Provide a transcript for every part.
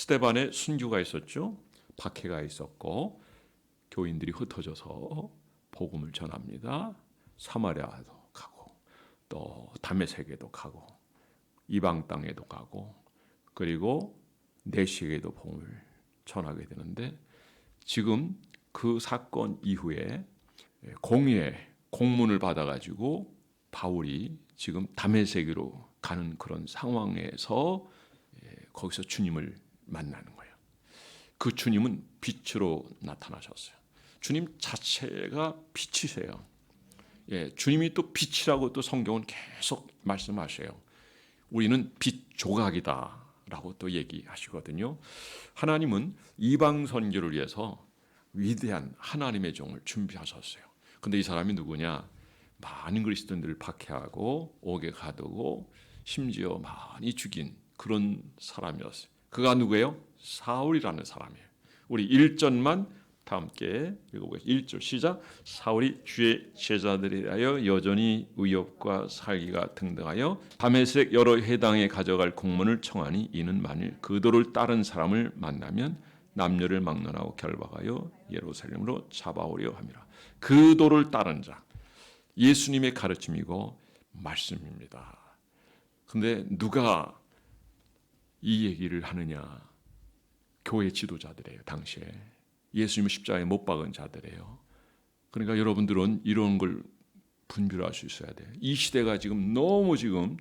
스테반의 순교가 있었죠. 박해가 있었고 교인들이 흩어져서 복음을 전합니다. 사마리아도 가고 또 담메색에도 가고 이방 땅에도 가고 그리고 내시에도 복음을 전하게 되는데 지금 그 사건 이후에 공예 공문을 받아가지고 바울이 지금 담메색으로 가는 그런 상황에서 예, 거기서 주님을 만나는 거예요. 그 주님은 빛으로 나타나셨어요. 주님 자체가 빛이세요. 예, 주님이 또 빛이라고 또 성경은 계속 말씀하셔요. 우리는 빛 조각이다라고 또 얘기하시거든요. 하나님은 이방 선교를 위해서 위대한 하나님의 종을 준비하셨어요. 근데 이 사람이 누구냐? 많은 그리스도인들을 박해하고 옥에 가두고 심지어 많이 죽인 그런 사람이었어요. 그가 누구예요? 사울이라는 사람이에요. 우리 1절만 다 함께 읽어보겠습니다. 1절 시작. 사울이 주의 제자들이라여 여전히 의협과 살기가 등등하여 다메섹 여러 해당에 가져갈 공문을 청하니 이는 만일 그도를 따른 사람을 만나면 남녀를 막론하고 결박하여 예루살렘으로 잡아오려 함이라. 그도를 따른 자. 예수님의 가르침이고 말씀입니다. 근데 누가 이 얘기를 하느냐? 교회 지도자들이에요, 당시에. 예수님을 십자가에 못 박은 자들이에요. 그러니까 여러분들은 이런 걸 분별할 수 있어야 돼요. 이 시대가 지금 너무 지금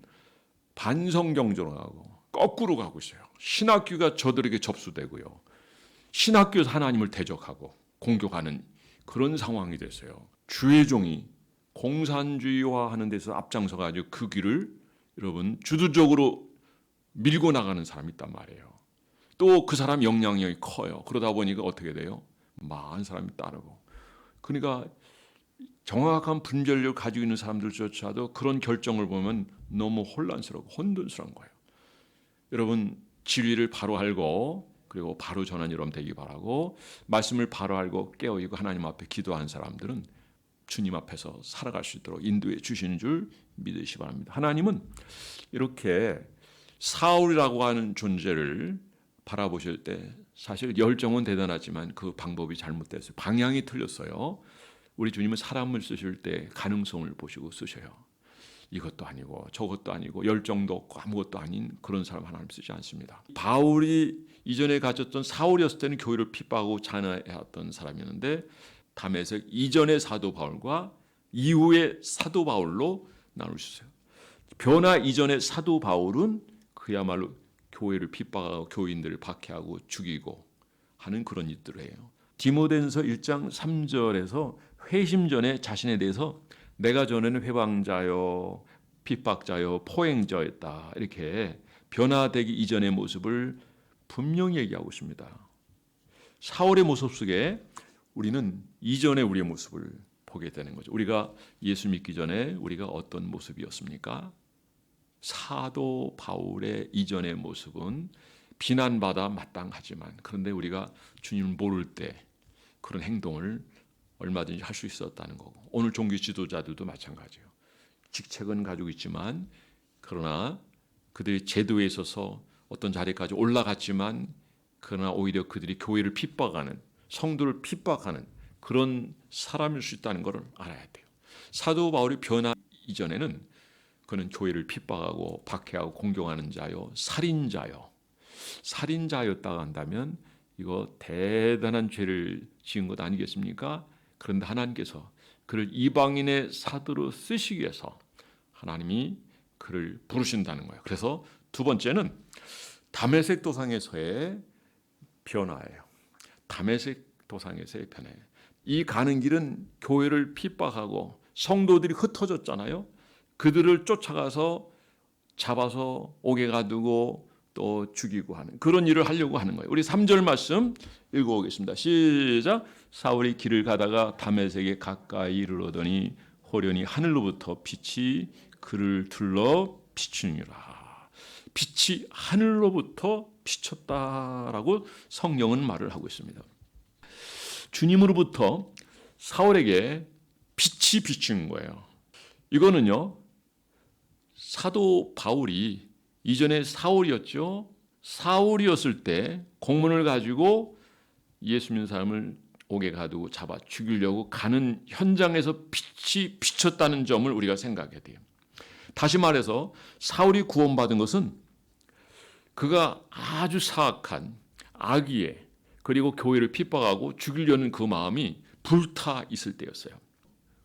반성경적으로 가고 거꾸로 가고 있어요. 신학교가 저들에게 접수되고요. 신학교에서 하나님을 대적하고 공격하는 그런 상황이 됐어요. 주의 종이 공산주의화하는 데서 앞장서 가지고 그 길을 여러분 주도적으로 밀고 나가는 사람이 있단 말이에요. 또 그 사람 영향력이 커요. 그러다 보니까 어떻게 돼요? 많은 사람이 따르고. 그러니까 정확한 분별력을 가지고 있는 사람들조차도 그런 결정을 보면 너무 혼란스럽고 혼돈스러운 거예요. 여러분 진리를 바로 알고 그리고 바로 전한 여러분 되기 바라고 말씀을 바로 알고 깨어 있고 하나님 앞에 기도한 사람들은 주님 앞에서 살아갈 수 있도록 인도해 주시는 줄 믿으시 기 바랍니다. 하나님은 이렇게 사울이라고 하는 존재를 바라보실 때 사실 열정은 대단하지만 그 방법이 잘못됐어요. 방향이 틀렸어요. 우리 주님은 사람을 쓰실 때 가능성을 보시고 쓰셔요. 이것도 아니고 저것도 아니고 열정도 없고 아무것도 아닌 그런 사람 하나님 쓰지 않습니다. 바울이 이전에 가졌던 사울이었을 때는 교회를 핍박하고 잔해했던 사람이었는데 담에색 이전의 사도 바울과 이후의 사도 바울로 나누셨어요. 변화 이전의 사도 바울은 그야말로 교회를 핍박하고 교인들을 박해하고 죽이고 하는 그런 일들을 해요. 디모덴서 1장 3절에서 회심 전에 자신에 대해서 내가 전에는 회방자요 핍박자요 포행자였다 이렇게 변화되기 이전의 모습을 분명히 얘기하고 있습니다. 사울의 모습 속에 우리는 이전의 우리의 모습을 보게 되는 거죠. 우리가 예수 믿기 전에 우리가 어떤 모습이었습니까? 사도 바울의 이전의 모습은 비난받아 마땅하지만 그런데 우리가 주님을 모를 때 그런 행동을 얼마든지 할 수 있었다는 거고 오늘 종교 지도자들도 마찬가지예요. 직책은 가지고 있지만 그러나 그들이 제도에 있어서 어떤 자리까지 올라갔지만 그러나 오히려 그들이 교회를 핍박하는 성도를 핍박하는 그런 사람일 수 있다는 것을 알아야 돼요. 사도 바울이 변화 이전에는 그는 교회를 핍박하고 박해하고 공경하는 자요, 살인자요. 살인자였다 한다면 이거 대단한 죄를 지은 것 아니겠습니까? 그런데 하나님께서 그를 이방인의 사도로 쓰시기 위해서 하나님이 그를 부르신다는 거예요. 그래서 두 번째는 담에색 도상에서의 변화예요. 담에색 도상에서의 변화예요. 이 가는 길은 교회를 핍박하고 성도들이 흩어졌잖아요. 그들을 쫓아가서 잡아서 옥에 가두고 또 죽이고 하는 그런 일을 하려고 하는 거예요. 우리 3절 말씀 읽어보겠습니다. 시작. 사울이 길을 가다가 담에색에 가까이 이르러더니 호련히 하늘로부터 빛이 그를 둘러 비추니라. 빛이 하늘로부터 비쳤다라고 성령은 말을 하고 있습니다. 주님으로부터 사울에게 빛이 비춘 거예요. 이거는요, 사도 바울이 이전에 사울이었죠. 사울이었을 때 공문을 가지고 예수 믿는 사람을 옥에 가두고 잡아 죽이려고 가는 현장에서 빛이 비쳤다는 점을 우리가 생각해야 돼요. 다시 말해서 사울이 구원받은 것은 그가 아주 사악한 악의에 그리고 교회를 핍박하고 죽이려는 그 마음이 불타 있을 때였어요.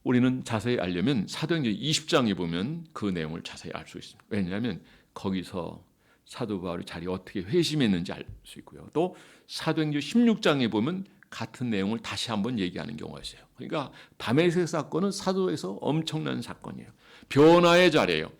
우리는 자세히 알려면 사도행전 20장에 보면 그 내용을 자세히 알 수 있습니다. 왜냐하면 거기서 사도 바울이 자리 어떻게 회심했는지 알 수 있고요. 또 사도행전 16장에 보면 같은 내용을 다시 한번 얘기하는 경우가 있어요. 그러니까 다메섹 사건은 사도에서 엄청난 사건이에요. 변화의 자리예요.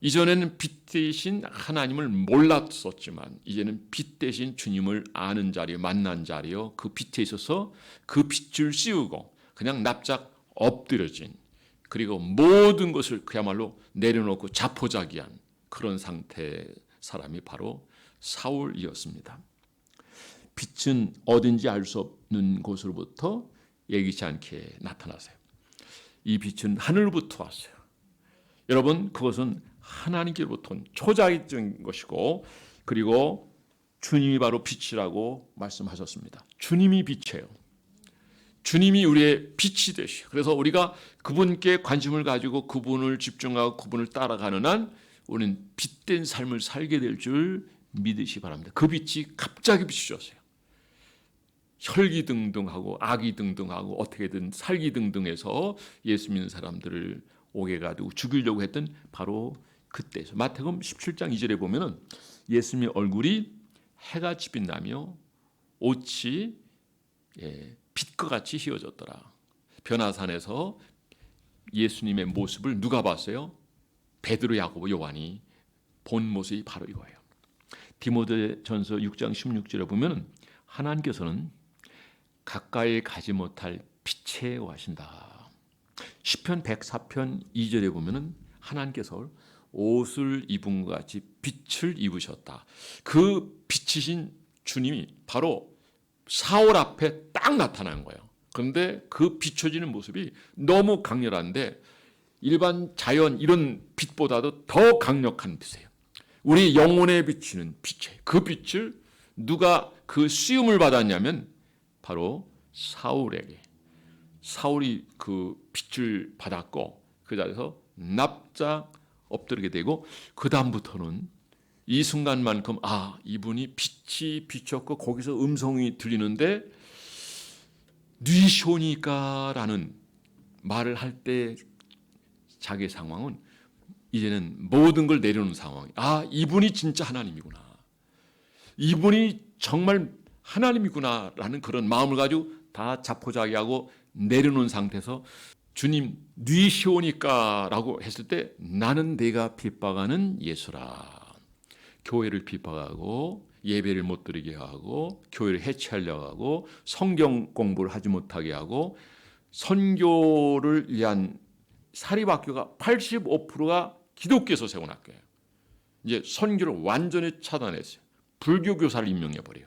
이전에는 빛 대신 하나님을 몰랐었지만 이제는 빛 대신 주님을 아는 자리, 만난 자리요. 그 빛에 있어서 그 빛을 씌우고 그냥 납작 엎드려진 그리고 모든 것을 그야말로 내려놓고 자포자기한 그런 상태의 사람이 바로 사울이었습니다. 빛은 어딘지 알 수 없는 곳으로부터 예기치 않게 나타나세요. 이 빛은 하늘부터 왔어요. 여러분 그것은 하나님께로부터 온 초자의적인 것이고 그리고 주님이 바로 빛이라고 말씀하셨습니다. 주님이 빛이에요. 주님이 우리의 빛이 되시오. 그래서 우리가 그분께 관심을 가지고 그분을 집중하고 그분을 따라가는 한 우리는 빛된 삶을 살게 될 줄 믿으시 바랍니다. 그 빛이 갑자기 비추셨어요. 혈기등등하고 악이등등하고 어떻게든 살기등등해서 예수 믿는 사람들을 오게 가두고 죽이려고 했던 바로 그때죠. 마태복음 17장 2절에 보면은 예수님의 얼굴이 해같이 빛나며 옷이 예, 빛과 같이 휘어졌더라. 변화산에서 예수님의 모습을 누가 봤어요? 베드로, 야고보, 요한이 본 모습이 바로 이거예요. 디모데전서 6장 16절에 보면 하나님께서는 가까이 가지 못할 빛에 와신다. 시편 104편 2절에 보면은 하나님께서 옷을 입은 것 같이 빛을 입으셨다. 그 빛이신 주님이 바로 사울 앞에 딱 나타난 거예요. 그런데 그 비춰지는 모습이 너무 강렬한데 일반 자연 이런 빛보다도 더 강력한 빛이에요. 우리 영혼에 비치는 빛이에요. 그 빛을 누가 그 시음을 받았냐면 바로 사울에게 사울이 그 빛을 받았고 그 자리에서 납작 엎드리게 되고 그 다음부터는 이 순간만큼 아 이분이 빛이 비쳤고 거기서 음성이 들리는데 뉘쇼니까라는 말을 할 때 자기 상황은 이제는 모든 걸 내려놓은 상황이 아 이분이 진짜 하나님이구나 이분이 정말 하나님이구나라는 그런 마음을 가지고 다 자포자기하고 내려놓은 상태에서 주님 뉘시오니까라고 했을 때 나는 내가 핍박하는 예수라. 교회를 핍박하고 예배를 못 드리게 하고 교회를 해체하려고 하고 성경 공부를 하지 못하게 하고 선교를 위한 사립학교가 85%가 기독교에서 세운 학교예요. 이제 선교를 완전히 차단했어요. 불교 교사를 임명해 버려요.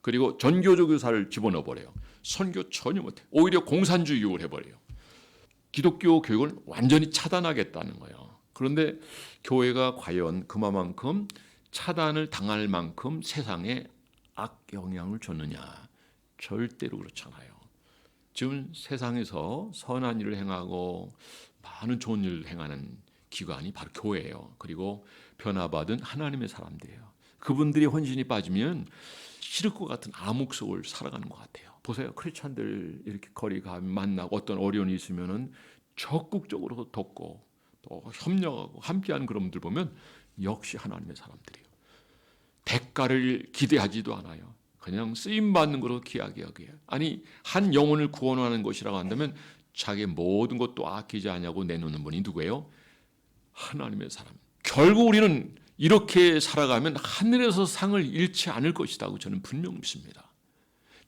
그리고 전교조 교사를 집어넣어 버려요. 선교 전혀 못해. 오히려 공산주의를 해버려요. 기독교 교육을 완전히 차단하겠다는 거예요. 그런데 교회가 과연 그만큼 차단을 당할 만큼 세상에 악 영향을 줬느냐? 절대로 그렇잖아요. 지금 세상에서 선한 일을 행하고 많은 좋은 일을 행하는 기관이 바로 교회예요. 그리고 변화받은 하나님의 사람들이에요. 그분들이 헌신이 빠지면 것 같은 암흑 속을 살아가는 것 같아요. 보세요. 크리스찬들 이렇게 거리 가 만나고 어떤 어려움이 있으면은 적극적으로 돕고 또 협력하고 함께하는 그런 분들 보면 역시 하나님의 사람들이에요. 대가를 기대하지도 않아요. 그냥 쓰임 받는 거로 귀하게 여겨요. 아니 한 영혼을 구원하는 것이라고 한다면 자기 모든 것도 아끼지 않냐고 내놓는 분이 누구예요? 하나님의 사람. 결국 우리는 이렇게 살아가면 하늘에서 상을 잃지 않을 것이라고 저는 분명 믿습니다.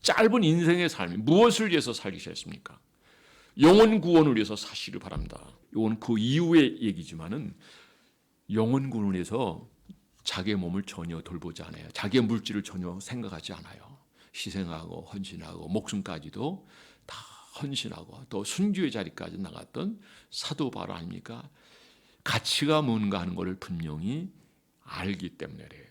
짧은 인생의 삶이 무엇을 위해서 살기셨습니까? 영혼 구원을 위해서 사시를 바랍니다. 이건 그 이후의 얘기지만은 영혼 구원을 위해서 자기의 몸을 전혀 돌보지 않아요. 자기의 물질을 전혀 생각하지 않아요. 희생하고 헌신하고 목숨까지도 다 헌신하고 또 순교의 자리까지 나갔던 사도 바로 아닙니까? 가치가 뭔가 하는 것을 분명히 알기 때문에 그래요.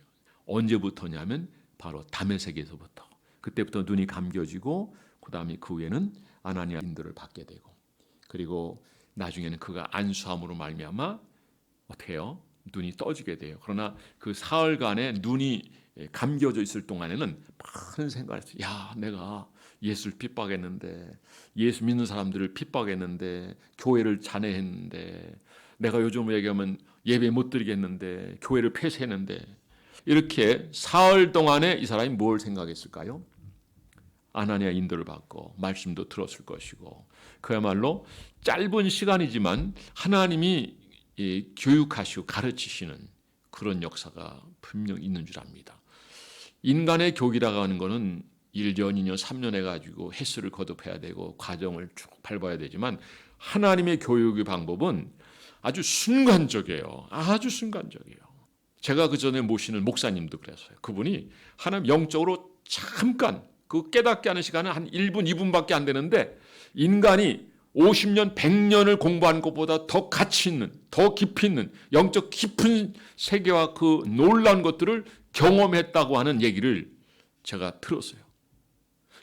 언제부터냐면 바로 담에색에서부터 그때부터 눈이 감겨지고 그다음에 그 후에는 아나니아 인도를 받게 되고 그리고 나중에는 그가 안수함으로 말미암아 어떻게 해요? 눈이 떠지게 돼요. 그러나 그 사흘간의 눈이 감겨져 있을 동안에는 많은 생각을 했어요. 야, 내가 예수를 핍박했는데 예수 믿는 사람들을 핍박했는데 교회를 잔해했는데 내가 요즘 얘기하면 예배 못 드리겠는데 교회를 폐쇄했는데 이렇게 사흘 동안에 이 사람이 뭘 생각했을까요? 아나니아 인도를 받고 말씀도 들었을 것이고 그야말로 짧은 시간이지만 하나님이 이 교육하시고 가르치시는 그런 역사가 분명 있는 줄 압니다. 인간의 교육이라고 하는 것은 1년, 2년, 3년 해가지고 횟수를 거듭해야 되고 과정을 쭉 밟아야 되지만 하나님의 교육의 방법은 아주 순간적이에요. 아주 순간적이에요. 제가 그 전에 모시는 목사님도 그랬어요. 그분이 하나님 영적으로 잠깐 그 깨닫게 하는 시간은 한 1분, 2분밖에 안 되는데 인간이 50년, 100년을 공부한 것보다 더 가치 있는, 더 깊이 있는 영적 깊은 세계와 그 놀라운 것들을 경험했다고 하는 얘기를 제가 들었어요.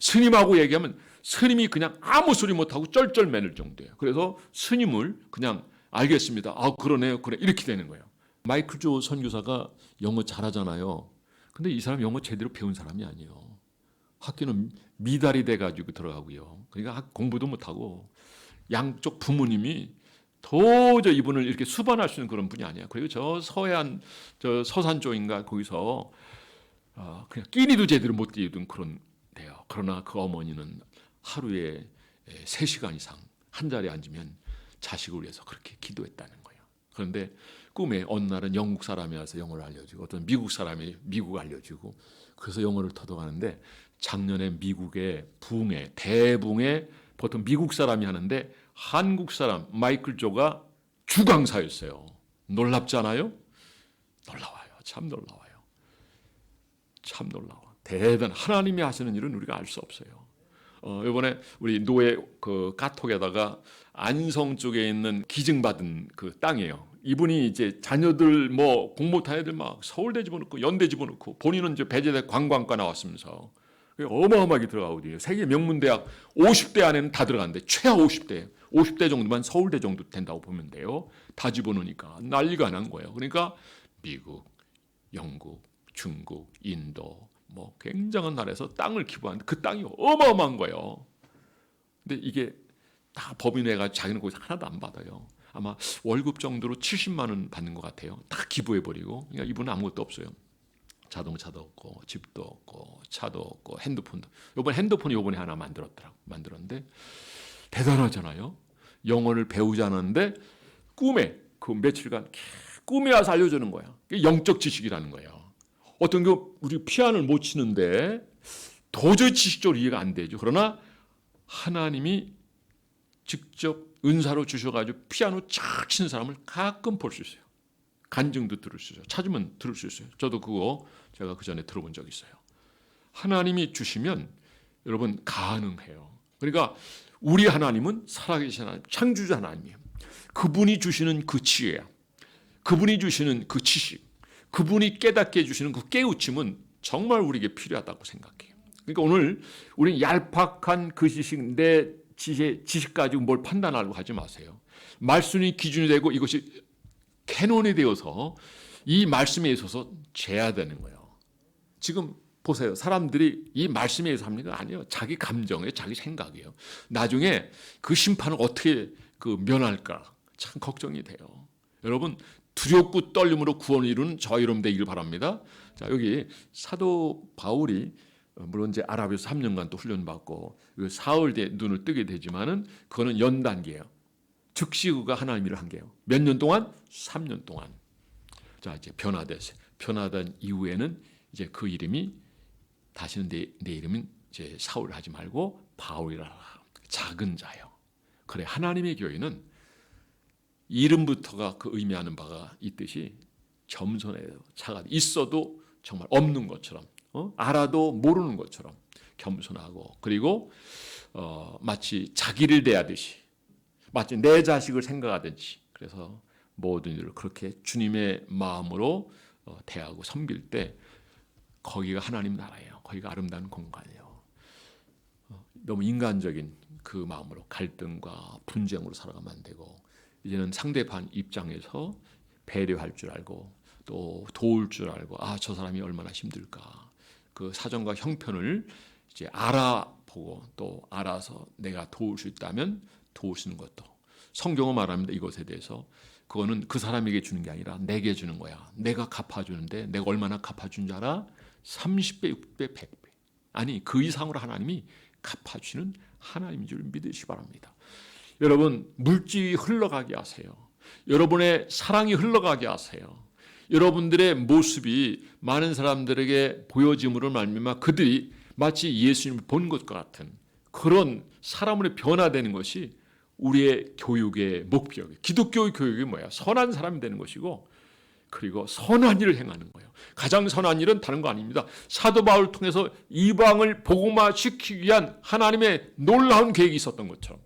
스님하고 얘기하면 스님이 그냥 아무 소리 못하고 쩔쩔매는 정도예요. 그래서 스님을 그냥 알겠습니다. 아, 그러네요. 그래. 이렇게 되는 거예요. 마이클 조 선교사가 영어 잘하잖아요. 근데 이 사람 영어 제대로 배운 사람이 아니에요. 학교는 미달이 돼가지고 들어가고요. 그러니까 공부도 못하고 양쪽 부모님이 도저히 이분을 이렇게 수반할 수 있는 그런 분이 아니야. 그리고 저 서해안, 저 서산 쪽인가 거기서 어, 그냥 끼니도 제대로 못 띄우던 그런 데요. 그러나 그 어머니는 하루에 3시간 이상 한 자리에 앉으면 자식을 위해서 그렇게 기도했다는 거예요. 그런데 꿈에 어느 날은 영국 사람이 와서 영어를 알려주고 어떤 미국 사람이 미국 알려주고 그래서 영어를 터득하는데 작년에 미국의 붕에 대붕에 보통 미국 사람이 하는데 한국 사람 마이클 조가 주강사였어요. 놀랍잖아요? 놀라워요. 참 놀라워요. 참 놀라워. 대단 하나님이 하시는 일은 우리가 알 수 없어요. 어, 이번에 우리 노예 그 까톡에다가 안성 쪽에 있는 기증받은 그 땅이에요. 이분이 이제 자녀들 뭐 공부 못한 애들 막 서울대 집어넣고 연대 집어넣고 본인은 이제 배제대 관광과 나왔으면서 어마어마하게 들어가거든요. 세계 명문대학 50대 안에는 다 들어가는데 최하 50대, 50대 정도만 서울대 정도 된다고 보면 돼요. 다 집어넣으니까 난리가 난 거예요. 그러니까 미국, 영국, 중국, 인도 뭐 굉장한 나라에서 땅을 기부하는데 그 땅이 어마어마한 거예요. 근데 이게 다 법인회가 자기는 거기서 하나도 안 받아요. 아마 월급 정도로 70만 원 받는 것 같아요. 다 기부해 버리고. 그러니까 이분은 아무것도 없어요. 자동차도 없고 집도 없고 차도 없고 핸드폰도. 요번 핸드폰 요번에 하나 만들었더라고. 만들었는데 대단하잖아요. 영어를 배우자는데 꿈에 그 며칠간 꿈에 와서 알려주는 거야. 영적 지식이라는 거예요. 어떤 그 우리 피아노를 못 치는데 도저히 지식적으로 이해가 안 되죠. 그러나 하나님이 직접 은사로 주셔가지고 피아노 쫙 치는 사람을 가끔 볼 수 있어요. 간증도 들을 수 있어요. 찾으면 들을 수 있어요. 저도 그거 제가 그 전에 들어본 적 있어요. 하나님이 주시면 여러분 가능해요. 그러니까 우리 하나님은 살아계신 하나님, 창조주 하나님이에요. 그분이 주시는 그 지혜, 그분이 주시는 그 지식, 그분이 깨닫게 해주시는 그 깨우침은 정말 우리에게 필요하다고 생각해요. 그러니까 오늘 우리는 얄팍한 그 지식, 내 지식, 지식 가지고 뭘 판단하려고 하지 마세요. 말씀이 기준이 되고 이것이 캐논이 되어서 이 말씀에 있어서 재야 되는 거예요. 지금 보세요. 사람들이 이 말씀에 의해서 합니까? 아니요. 자기 감정에 자기 생각이에요. 나중에 그 심판을 어떻게 그 면할까? 참 걱정이 돼요. 여러분 두렵고 떨림으로 구원을 이루는 저 여러분 되기를 바랍니다. 자, 여기 사도 바울이 어, 물론 이제 아랍에서 3년간 또 훈련받고 그 사흘 눈을 뜨게 되지만은 그거는 연 단계예요. 즉시 그가 하나님 일을 한 게요. 몇 년 동안? 3년 동안. 자, 이제 변화됐어요. 변화된 이후에는 이제 그 이름이 다시는 내, 내 이름은 이제 사울 하지 말고 바울이라 작은 자요. 그래 하나님의 교회는 이름부터가 그 의미하는 바가 있듯이 겸손해요. 차가 있어도 정말 없는 것처럼 어? 알아도 모르는 것처럼 겸손하고 그리고 어, 마치 자기를 대하듯이 마치 내 자식을 생각하듯이 그래서 모든 일을 그렇게 주님의 마음으로 어, 대하고 섬길 때 거기가 하나님 나라예요. 거기가 아름다운 공간이에요. 어, 너무 인간적인 그 마음으로 갈등과 분쟁으로 살아가면 안 되고 이제는 상대방 입장에서 배려할 줄 알고 또 도울 줄 알고 아 저 사람이 얼마나 힘들까 그 사정과 형편을 이제 알아보고 또 알아서 내가 도울 수 있다면 도우시는 것도 성경은 말합니다. 이것에 대해서. 그거는 그 사람에게 주는 게 아니라 내게 주는 거야. 내가 갚아주는데 내가 얼마나 갚아준 줄 알아? 30배 6배 100배. 아니 그 이상으로 하나님이 갚아주시는 하나님인 줄 믿으시기 바랍니다. 여러분 물질이 흘러가게 하세요. 여러분의 사랑이 흘러가게 하세요. 여러분들의 모습이 많은 사람들에게 보여짐으로 말미암아 그들이 마치 예수님을 본 것과 같은 그런 사람으로 변화되는 것이 우리의 교육의 목표예요. 기독교의 교육이 뭐야? 선한 사람이 되는 것이고 그리고 선한 일을 행하는 거예요. 가장 선한 일은 다른 거 아닙니다. 사도 바울을 통해서 이방을 복음화 시키기 위한 하나님의 놀라운 계획이 있었던 것처럼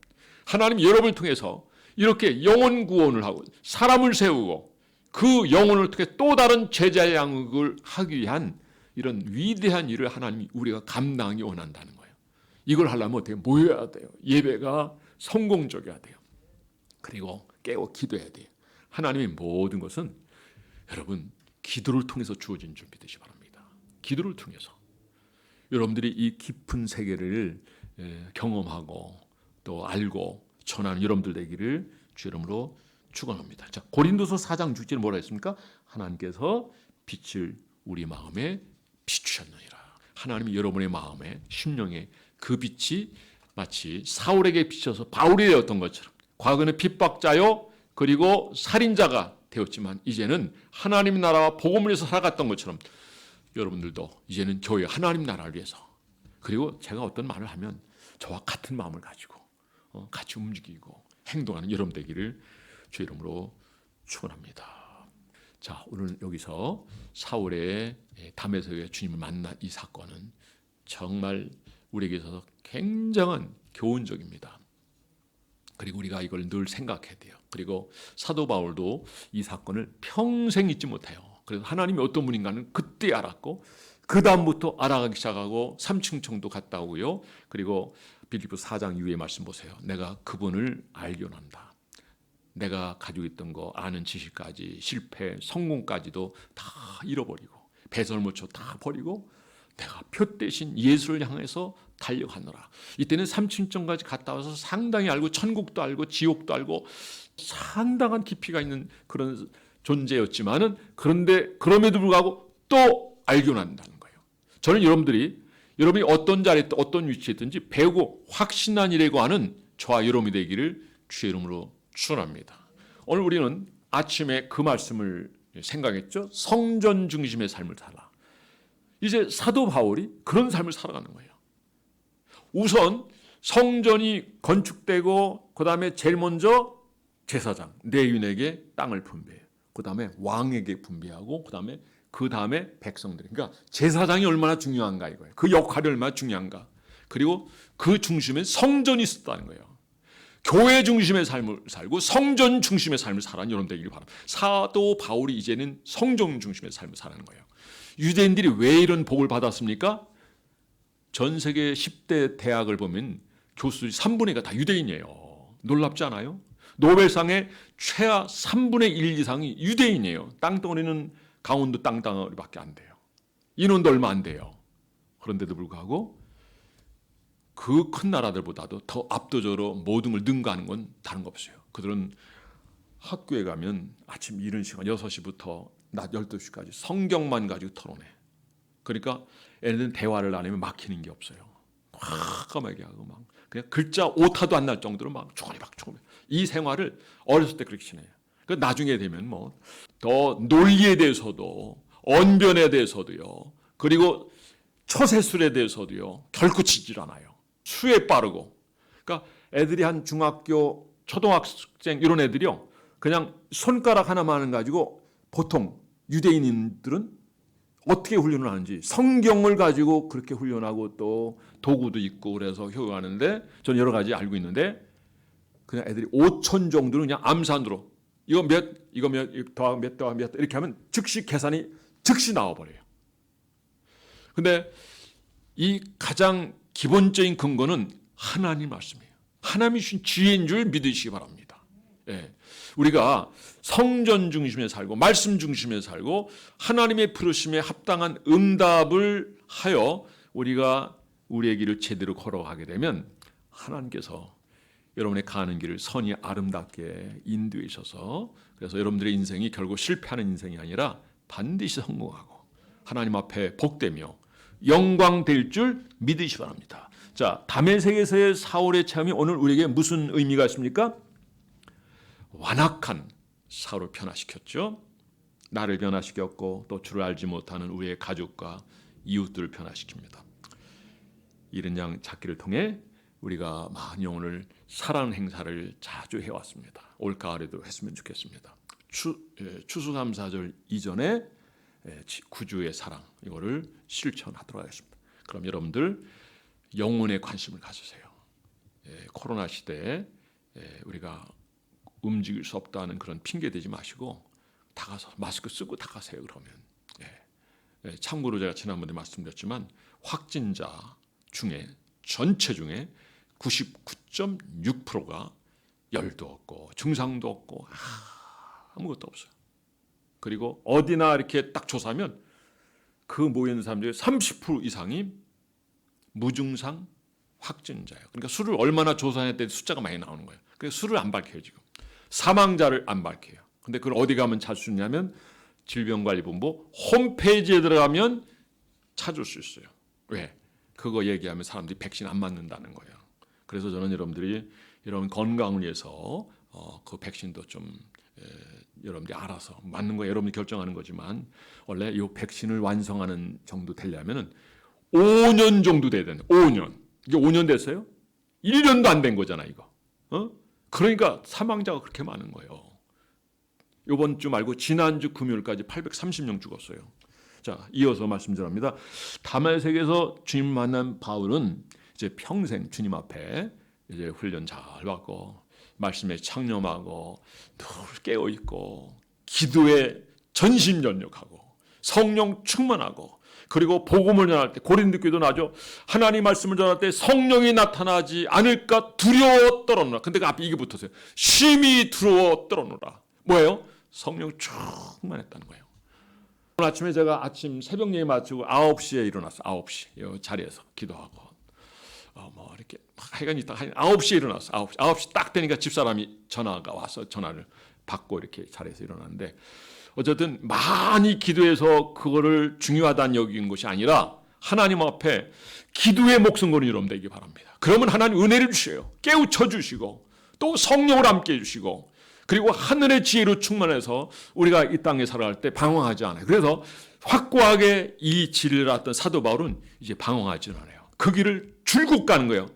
하나님 여러분을 통해서 이렇게 영혼 구원을 하고 사람을 세우고 그 영혼을 통해 또 다른 제자 양육을 하기 위한 이런 위대한 일을 하나님이 우리가 감당하기 원한다는 거예요. 이걸 하려면 어떻게 모여야 돼요. 예배가 성공적이어야 돼요. 그리고 깨워 기도해야 돼요. 하나님의 모든 것은 여러분 기도를 통해서 주어진 줄 믿으시 바랍니다. 기도를 통해서 여러분들이 이 깊은 세계를 에, 경험하고 또 알고 전하는 여러분들 되기를 주 이름으로 축원합니다. 자, 고린도서 4장 6절 뭐라 했습니까? 하나님께서 빛을 우리 마음에 비추셨느니라. 하나님이 여러분의 마음에 심령에 그 빛이 마치 사울에게 비춰서 바울이 되었던 것처럼 과거는 핍박자요 그리고 살인자가 되었지만 이제는 하나님 나라와 복음을 위해서 살아갔던 것처럼 여러분들도 이제는 교회 하나님 나라를 위해서 그리고 제가 어떤 말을 하면 저와 같은 마음을 가지고 어, 같이 움직이고 행동하는 여러분 되기를 주 이름으로 축원합니다. 자 오늘 여기서 사울의 담에서의 주님을 만난 이 사건은 정말 우리에게 있어서 굉장한 교훈적입니다. 그리고 우리가 이걸 늘 생각해야 돼요. 그리고 사도 바울도 이 사건을 평생 잊지 못해요. 그래서 하나님이 어떤 분인가는 그때 알았고 그 다음부터 알아가기 시작하고 삼층청도 갔다 오고요. 그리고 빌리포 4장 이후의 말씀 보세요. 내가 그분을 알견한다. 내가 가지고 있던 거 아는 지식까지 실패, 성공까지도 다 잃어버리고 배설물초 다 버리고 내가 표 대신 예수를 향해서 달려가노라. 이때는 삼층정까지 갔다 와서 상당히 알고 천국도 알고 지옥도 알고 상당한 깊이가 있는 그런 존재였지만은 그런데 그럼에도 불구하고 또 알견한다는 거예요. 저는 여러분들이 여러분이 어떤 자리에 어떤 위치에 있든지 배우고 확신한 일에고 하는 저와 여러분이 되기를 주의 이름으로 축원합니다. 오늘 우리는 아침에 그 말씀을 생각했죠. 성전 중심의 삶을 살아. 이제 사도 바울이 그런 삶을 살아가는 거예요. 우선 성전이 건축되고 그 다음에 제일 먼저 제사장 내윤에게 땅을 분배해요. 그 다음에 왕에게 분배하고 그 다음에 그 다음에 백성들. 그러니까 제사장이 얼마나 중요한가 이거예요. 그 역할이 얼마나 중요한가. 그리고 그 중심에 성전이 있었다는 거예요. 교회 중심의 삶을 살고 성전 중심의 삶을 살아는 여러분 되기를 바랍니다. 사도 바울이 이제는 성전 중심의 삶을 살아는 거예요. 유대인들이 왜 이런 복을 받았습니까? 전 세계 10대 대학을 보면 교수들이 3분의 1가 다 유대인이에요. 놀랍지 않아요? 노벨상의 최하 3분의 1 이상이 유대인이에요. 땅덩어리는 강원도 땅덩어리밖에 안 돼요. 인원도 얼마 안 돼요. 그런데도 불구하고 그 큰 나라들보다도 더 압도적으로 모든 걸 능가하는 건 다른 거 없어요. 그들은 학교에 가면 아침 이른 시간 6시부터 낮 12시까지 성경만 가지고 토론해. 그러니까 애들은 대화를 안 하면 막히는 게 없어요. 과감하게 하고 막 그냥 글자 오타도 안 날 정도로 막 초가리박 초가리. 이 생활을 어렸을 때 그렇게 지내요. 그 나중에 되면 뭐 더 논리에 대해서도 언변에 대해서도요. 그리고 처세술에 대해서도요. 결코 지질 않아요. 수에 빠르고. 그러니까 애들이 한 중학교, 초등학생 이런 애들이요. 그냥 손가락 하나만 가지고 보통 유대인들은 어떻게 훈련을 하는지 성경을 가지고 그렇게 훈련하고 또 도구도 있고 그래서 효용하는데 저는 여러 가지 알고 있는데 그냥 애들이 5천 정도는 그냥 암산으로 이거 몇 이거 몇 더하기 몇 이렇게 하면 즉시 계산이 즉시 나와 버려요. 근데 이 가장 기본적인 근거는 하나님 말씀이에요. 하나님이 주신 지혜인 줄 믿으시기 바랍니다. 예. 우리가 성전 중심에 살고 말씀 중심에 살고 하나님의 부르심에 합당한 응답을 하여 우리가 우리의 길을 제대로 걸어가게 되면 하나님께서 여러분의 가는 길을 선이 아름답게 인도해 주셔서 그래서 여러분들의 인생이 결국 실패하는 인생이 아니라 반드시 성공하고 하나님 앞에 복되며 영광 될 줄 믿으시 기 바랍니다. 자, 담에색에서의 사울의 체험이 오늘 우리에게 무슨 의미가 있습니까? 완악한 사울을 변화시켰죠. 나를 변화시켰고 또 주를 알지 못하는 우리의 가족과 이웃들을 변화시킵니다. 이런 양 찾기를 통해 우리가 많은 영혼을 사랑하는 행사를 자주 해왔습니다. 올 가을에도 했으면 좋겠습니다. 추, 예, 추수감사절 이전에 예, 구주의 사랑 이거를 실천하도록 하겠습니다. 그럼 여러분들 영혼에 관심을 가지세요. 예, 코로나 시대에 예, 우리가 움직일 수 없다는 그런 핑계 대지 마시고 다 가서 마스크 쓰고 다 가세요. 그러면 예. 예, 참고로 제가 지난번에 말씀드렸지만 확진자 중에 전체 중에 99.6%가 열도 없고 증상도 없고 아무것도 없어요. 그리고 어디나 이렇게 딱 조사하면 그 모여 있는 사람 중에 30% 이상이 무증상 확진자예요. 그러니까 술을 얼마나 조사했더니 숫자가 많이 나오는 거예요. 그래서 술을 안 밝혀요 지금. 사망자를 안 밝혀요. 근데 그걸 어디 가면 찾을 수 있냐면 질병관리본부 홈페이지에 들어가면 찾을 수 있어요. 왜? 그거 얘기하면 사람들이 백신 안 맞는다는 거예요. 그래서 저는 여러분들이 여러분 건강을 위해서 어, 그 백신도 좀 에, 여러분들이 알아서 맞는 거 여러분이 결정하는 거지만 원래 이 백신을 완성하는 정도 되려면은 5년 정도 돼야 되는 5년 이게 5년 됐어요? 1년도 안 된 거잖아 이거. 어? 그러니까 사망자가 그렇게 많은 거예요. 이번 주 말고 지난주 금요일까지 830명 죽었어요. 자, 이어서 말씀드립니다. 다말색에서 주님 만난 바울은 이제 평생 주님 앞에 이제 훈련 잘 받고 말씀에 창념하고 늘 깨어 있고 기도에 전심전력하고 성령 충만하고 그리고 복음을 전할 때 고린도 교도 나죠. 하나님 말씀을 전할 때 성령이 나타나지 않을까 두려워 떨어노라. 근데 그 앞에 이게 붙었어요. 심히 두려워 떨어노라. 뭐예요? 성령 충만했다는 거예요. 오늘 아침에 제가 아침 새벽 예배 마치고 9시에 일어났어요. 9시. 이 자리에서 기도하고 어, 뭐 이렇게 하여간 한 9시에 일어났어. 9시. 9시 딱 되니까 집사람이 전화가 와서 전화를 받고 이렇게 자리에서 일어났는데 어쨌든 많이 기도해서 그거를 중요하다는 여긴 것이 아니라 하나님 앞에 기도의 목숨 거는 여러분 되기 바랍니다. 그러면 하나님 은혜를 주셔요. 깨우쳐 주시고 또 성령을 함께 해 주시고 그리고 하늘의 지혜로 충만해서 우리가 이 땅에 살아갈 때 방황하지 않아요. 그래서 확고하게 이 진리를 알았던 사도 바울은 이제 방황하지 않아요. 그 길을 줄곧 가는 거예요.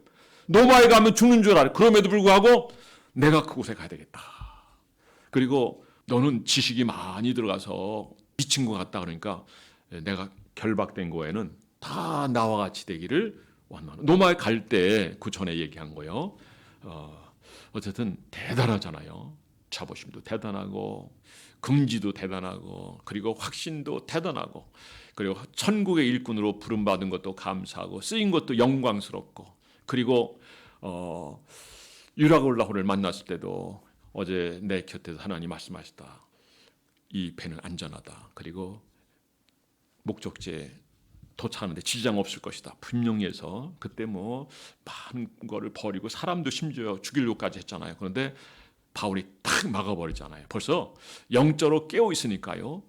노마에 가면 죽는 줄 알아요. 그럼에도 불구하고 내가 그곳에 가야 되겠다. 그리고 너는 지식이 많이 들어가서 미친 것 같다 그러니까 내가 결박된 거에는 다 나와 같이 되기를 원하는. 노마에 갈 때 그 전에 얘기한 거요. 어, 어쨌든 대단하잖아요. 자부심도 대단하고 긍지도 대단하고 그리고 확신도 대단하고 그리고 천국의 일꾼으로 부름받은 것도 감사하고 쓰인 것도 영광스럽고 그리고 어, 유라골라호를 만났을 때도 어제 내 곁에서 하나님 말씀하셨다. 이 배는 안전하다. 그리고 목적지에 도착하는데 지장 없을 것이다. 분명히 해서 그때 뭐 많은 거를 버리고 사람도 심지어 죽이려고까지 했잖아요. 그런데 바울이 탁 막아버리잖아요. 벌써 영적으로 깨어 있으니까요.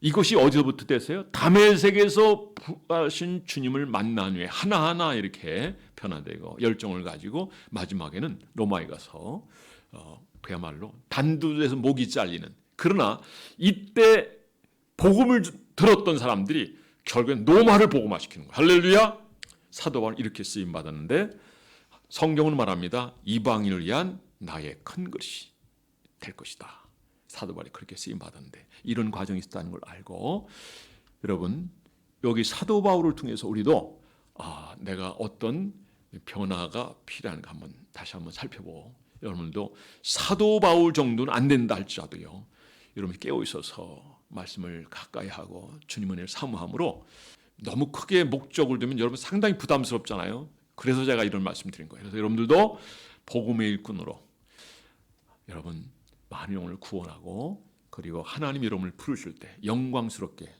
이것이 어디서부터 됐어요? 담에색에서 부하신 주님을 만난 후에 하나하나 이렇게 변화되고 열정을 가지고 마지막에는 로마에 가서 어, 그야말로 단두에서 목이 잘리는 그러나 이때 복음을 들었던 사람들이 결국엔 노마를 복음화시키는 거예요. 할렐루야. 사도 바울 이렇게 쓰임 받았는데 성경은 말합니다. 이방인을 위한 나의 큰 것이 될 것이다. 사도 바울이 그렇게 쓰임 받았는데 이런 과정이 있었다는 걸 알고 여러분 여기 사도 바울을 통해서 우리도 아, 내가 어떤 변화가 필요한가 한번 다시 한번 살펴보고 여러분도 사도 바울 정도는 안 된다 할지라도요. 여러분 깨어 있어서 말씀을 가까이 하고 주님 은혜를 사모함으로 너무 크게 목적을 두면 여러분 상당히 부담스럽잖아요. 그래서 제가 이런 말씀 드린 거예요. 그래서 여러분들도 복음의 일꾼으로 여러분 많은 영혼을 구원하고 그리고 하나님 여러분을 부르실 때 영광스럽게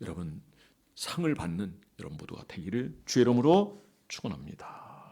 여러분 상을 받는 여러분 모두가 되기를 주의 이름으로 축원합니다.